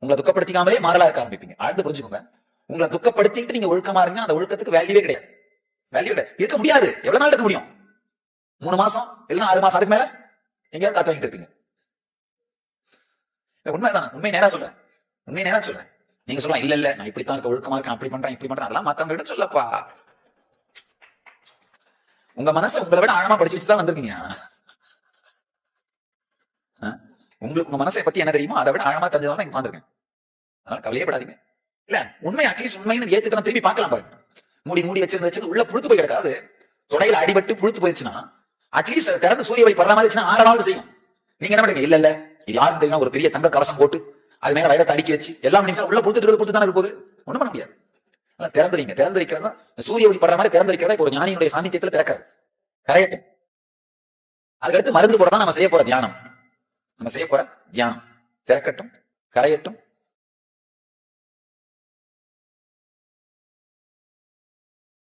உங்களை துக்கப்படுத்திக்காமலே மாறலா இருக்க ஆரம்பிப்பீங்க. ஆழ்ந்து புரிஞ்சுக்கோங்க. உங்களை துக்கப்படுத்திட்டு நீங்க ஒழுக்கமா இருந்தீங்கன்னா அந்த ஒழுக்கத்துக்கு வேல்யூவே கிடையாது. வேல்யூ கிடையாது. இருக்க முடியாது. எவ்வளவு நாள் இருக்க முடியும்? மூணு மாசம் இல்லைன்னா ஆறு மாசம் அதுக்கு மேல? எங்கேயாவது காத்து வாங்கிட்டு இருப்பீங்க. உண்மைதான். உண்மை நேரா சொல்றேன். உண்மை நேரா சொல்றேன். நீங்க சொல்லலாம் இல்ல இல்ல நான் இப்படித்தான் இருக்க ஒழுக்கமா இருக்கேன் அப்படி பண்றேன் இப்படி பண்றேன். அதெல்லாம் மத்தவங்க கிட்ட சொல்லப்பா. உங்க மனசை உங்களை விட ஆழமா படிச்சு வச்சுதான் வந்திருக்கீங்க. உங்களுக்கு உங்க மனசை பத்தி என்ன தெரியுமோ அதை விட ஆழமா தெரிஞ்சதான் இங்க உட்காந்துருக்கேன் அதனால கவலையே படாதீங்க. இல்ல உண்மை அட்லீஸ்ட் உண்மைன்னு ஏத்துக்கலாம் திரும்பி பார்க்கலாம் பாருங்க. மூடி மூடி வச்சிருந்து உள்ள புழுத்து போய் கிடக்காது. தொடையில அடிபட்டு புழுத்து போயிடுச்சுன்னா அட்லீஸ்ட் அதை திறந்து சூரிய ஒளி படுற மாதிரி இருந்துச்சுன்னா ஆறாவது செய்யும். நீங்க என்ன பண்ணுங்க இல்ல இல்ல. இது யாருக்கு தெரியும்? ஒரு பெரிய தங்க கவசம் போட்டு அது மேல வைரத்தை தடுக்கி வச்சு எல்லாம் நிமிஷம் உள்ள புழுத்துட்டு புழுத்து தானே இருக்க போகுது? ஒண்ணும் பண்ண முடியாது. திறந்து வைங்க திறந்து வைக்கிறதா சூரிய ஒளி படுற மாதிரி திறந்து வைக்கிறதா இப்போ ஒரு ஞானியுடைய சாநித்தியத்துல திறக்காது கரையட்டும். அதுக்கடுத்து மருந்து போட தான் நம்ம செய்ய போற தியானம் நம்ம செய்ய போற? தியானம். திறக்கட்டும் கரையட்டும்